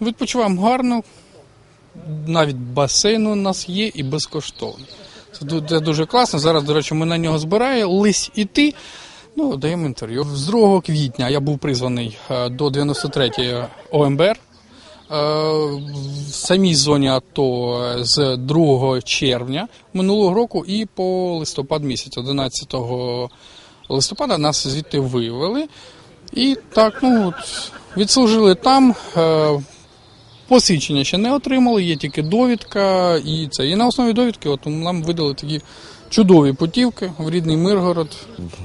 Відпочиваємо гарно, навіть басейн у нас є і безкоштовно. Це дуже класно. Зараз, до речі, ми на нього збираємось іти. Ну, даємо інтерв'ю. З 2 квітня я був призваний е, до 93-ї ОМБР. Е, В самій зоні АТО е, з 2 червня минулого року і по листопад місяць, 11 листопада нас звідти виявили. І так, ну от, відслужили там. Е, Посвідчення ще не отримали, є тільки довідка, і це. І на основі довідки от нам видали такі чудові путівки в рідний Миргород.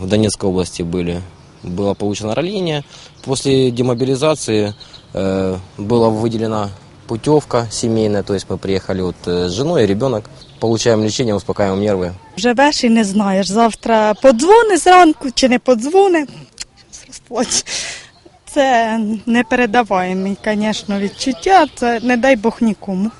в Донецкой области были. Было получено ранение. После демобилизации э, была выделена путевка семейная, то есть мы приехали вот э, с женой и ребенок, получаем лечение, успокаиваем нервы. Живеш і не знаєш. Завтра подзвони зранку чи не подзвони. Щас розплачу. Це непередаваємі, звісно, відчуття. Це не дай Бог нікому.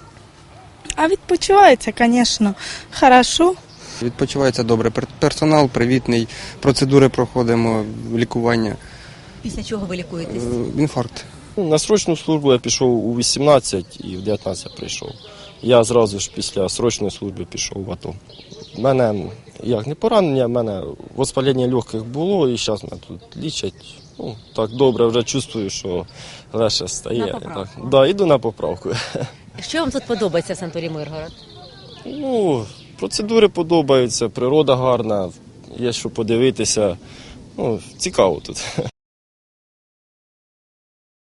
А відпочивається, звісно, хорошо. Відпочивається добре. Пер- Персонал привітний, процедури проходимо, лікування. Після чого ви лікуєтесь? Е, Інфаркт. Ну, На срочну службу я пішов у 18 і в 19 прийшов. Я зразу ж після срочної служби пішов в АТО. У мене як не поранення, в мене воспалення легких було і зараз мене тут лічать. Ну, так добре, вже чувствую, що легше стає. На поправку. Так, да, іду на поправку. Що вам тут подобається в санаторії Миргород? Ну, процедури подобаються, природа гарна, є що подивитися. Ну, цікаво тут.